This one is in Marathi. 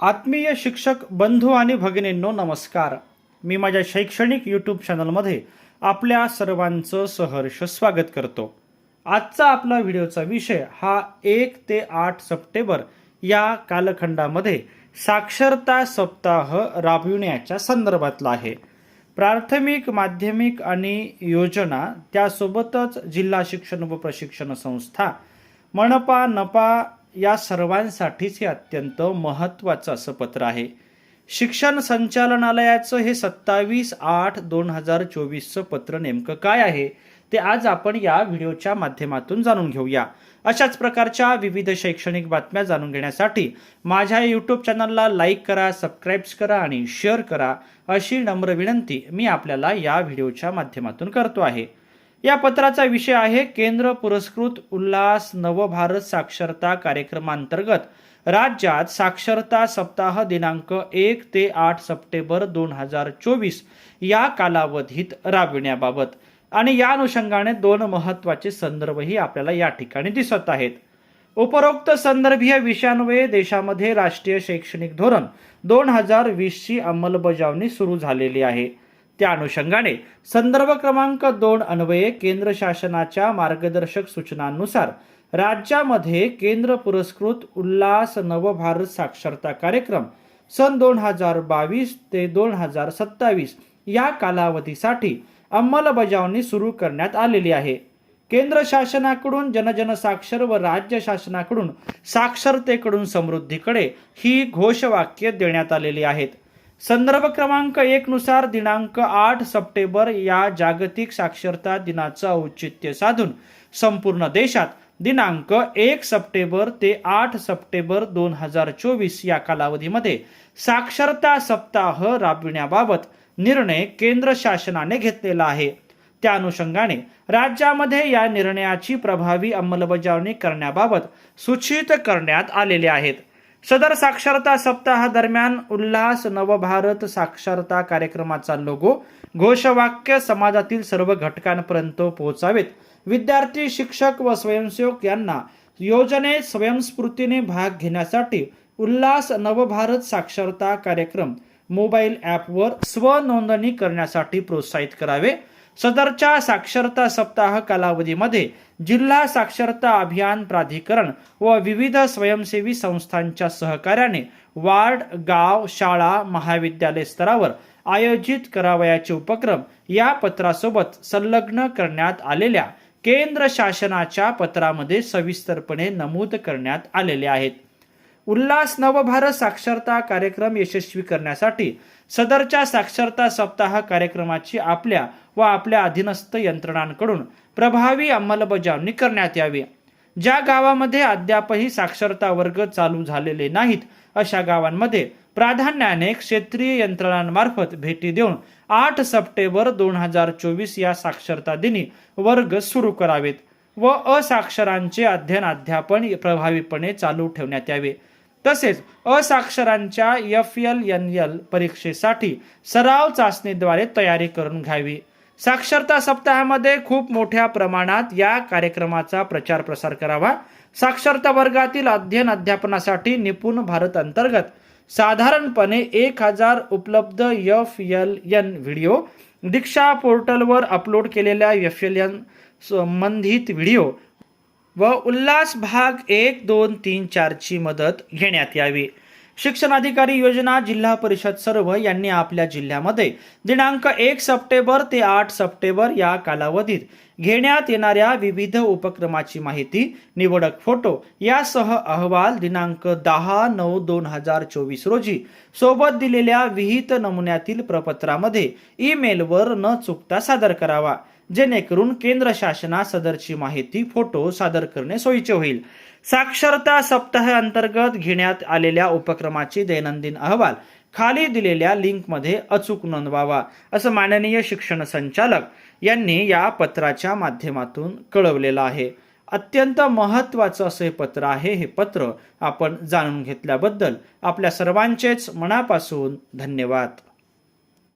आत्मीय शिक्षक बंधू आणि भगिनींनो नमस्कार. मी माझ्या शैक्षणिक यूट्यूब चॅनलमध्ये आपल्या सर्वांचं सहर्ष स्वागत करतो. आजचा आपला व्हिडिओचा विषय हा एक ते आठ सप्टेंबर या कालखंडामध्ये साक्षरता सप्ताह राबविण्याच्या संदर्भातला आहे. प्राथमिक माध्यमिक आणि योजना त्यासोबतच जिल्हा शिक्षण व प्रशिक्षण संस्था मनपा नपा या सर्वांसाठीच हे अत्यंत महत्त्वाचं असं पत्र आहे. शिक्षण संचालनालयाचं हे सत्तावीस आठ दोन हजार चोवीसचं पत्र नेमकं काय आहे? ते आज आपण या व्हिडिओच्या माध्यमातून जाणून घेऊया. अशाच प्रकारच्या विविध शैक्षणिक बातम्या जाणून घेण्यासाठी माझ्या यूट्यूब चॅनलला लाईक करा सबस्क्राईब करा आणि शेअर करा अशी नम्र विनंती मी आपल्याला या व्हिडिओच्या माध्यमातून करतो आहे. या पत्राचा विषय आहे केंद्र पुरस्कृत उल्हास नवभारत साक्षरता कार्यक्रमांतर्गत. राज्यात साक्षरता सप्ताह दिनांक एक ते आठ सप्टेंबर दोन हजार चोवीस या कालावधीत राबविण्याबाबत. आणि या अनुषंगाने दोन महत्त्वाचे संदर्भही आपल्याला या ठिकाणी दिसत आहेत. उपरोक्त संदर्भीय विषयान्वये देशामध्ये राष्ट्रीय शैक्षणिक धोरण दोन हजार वीसची अंमलबजावणी सुरू झालेली आहे. त्या अनुषंगाने संदर्भ क्रमांक दोन अन्वये केंद्र शासनाच्या मार्गदर्शक सूचनांनुसार राज्यामध्ये केंद्र पुरस्कृत उल्हास नवभारत साक्षरता कार्यक्रम सन दोन हजार बावीस ते दोन हजार सत्तावीस या कालावधीसाठी अंमलबजावणी सुरू करण्यात आलेली आहे. केंद्र शासनाकडून जनजन साक्षर व राज्य शासनाकडून साक्षरतेकडून समृद्धीकडे ही घोषवाक्य देण्यात आलेली आहेत. संदर्भ क्रमांक एक नुसार दिनांक आठ सप्टेंबर या जागतिक साक्षरता दिनाचं औचित्य साधून संपूर्ण देशात दिनांक एक सप्टेंबर ते आठ सप्टेंबर दोन हजार चोवीस या कालावधीमध्ये साक्षरता सप्ताह राबविण्याबाबत निर्णय केंद्र शासनाने घेतलेला आहे. त्या अनुषंगाने राज्यामध्ये या निर्णयाची प्रभावी अंमलबजावणी करण्याबाबत सूचित करण्यात आलेले आहेत. सदर साक्षरता सप्ताहादरम्यान उल्हास नवभारत साक्षरता कार्यक्रमाचा लोगो घोषवाक्य समाजातील सर्व घटकांपर्यंत पोहोचावेत. विद्यार्थी शिक्षक व स्वयंसेवक यांना योजनेत स्वयंस्फूर्तीने भाग घेण्यासाठी उल्हास नवभारत साक्षरता कार्यक्रम मोबाईल ॲपवर स्वनोंदणी करण्यासाठी प्रोत्साहित करावे. सदरच्या साक्षरता सप्ताह कालावधीमध्ये जिल्हा साक्षरता अभियान प्राधिकरण व विविध स्वयंसेवी संस्थांच्या सहकार्याने वार्ड गाव शाळा महाविद्यालय स्तरावर आयोजित करावयाचे उपक्रम या पत्रासोबत संलग्न करण्यात आलेल्या केंद्र शासनाच्या पत्रामध्ये सविस्तरपणे नमूद करण्यात आलेले आहेत. उल्हास नवभारत साक्षरता कार्यक्रम यशस्वी करण्यासाठी सदरच्या साक्षरता सप्ताह कार्यक्रमाची आपल्या व आपल्या अधीनस्थ यंत्रणांकडून प्रभावी अंमलबजावणी करण्यात यावी. ज्या गावामध्ये अद्यापही साक्षरता वर्ग चालू झालेले नाहीत अशा गावांमध्ये प्राधान्याने क्षेत्रीय यंत्रणांमार्फत भेटी देऊन आठ सप्टेंबर दोन हजार चोवीस या साक्षरता दिनी वर्ग सुरू करावेत व असाक्षरांचे अध्ययन अध्यापन प्रभावीपणे चालू ठेवण्यात यावे. तसेच असाक्षरांच्या एफ एल एन एल परीक्षेसाठी सराव चाचणीद्वारे तयारी करून घ्यावी. साक्षरता सप्ताहामध्ये खूप मोठ्या प्रमाणात या कार्यक्रमाचा प्रचार प्रसार करावा. साक्षरता वर्गातील अध्ययन अध्यापनासाठी निपुण भारत अंतर्गत साधारणपणे एक हजार उपलब्ध F L N video Diksha पोर्टलवर अपलोड केलेल्या एफ एल एन संबंधित व्हिडिओ व उल्हास भाग एक दोन तीन चारची मदत घेण्यात यावी. शिक्षण अधिकारी योजना जिल्हा परिषद सर्व यांनी आपल्या जिल्ह्यामध्ये दिनांक एक सप्टेंबर ते आठ सप्टेंबर या कालावधीत घेण्यात येणाऱ्या विविध उपक्रमाची माहिती निवडक फोटो यासह अहवाल दिनांक दहा नऊ दोन हजार चोवीस रोजी सोबत दिलेल्या विहित नमुन्यातील प्रपत्रामध्ये ईमेलवर न चुकता सादर करावा. जेणेकरून केंद्र शासना सदरची माहिती फोटो सादर करणे सोयीचे होईल. साक्षरता सप्ताह अंतर्गत घेण्यात आलेल्या उपक्रमाची दैनंदिन अहवाल खाली दिलेल्या लिंकमध्ये अचूक नोंदवावा असं माननीय शिक्षण संचालक यांनी या पत्राच्या माध्यमातून कळवलेलं आहे. अत्यंत महत्त्वाचं असं हे पत्र आहे हे पत्र आपण जाणून घेतल्याबद्दल आपल्या सर्वांचेच मनापासून धन्यवाद.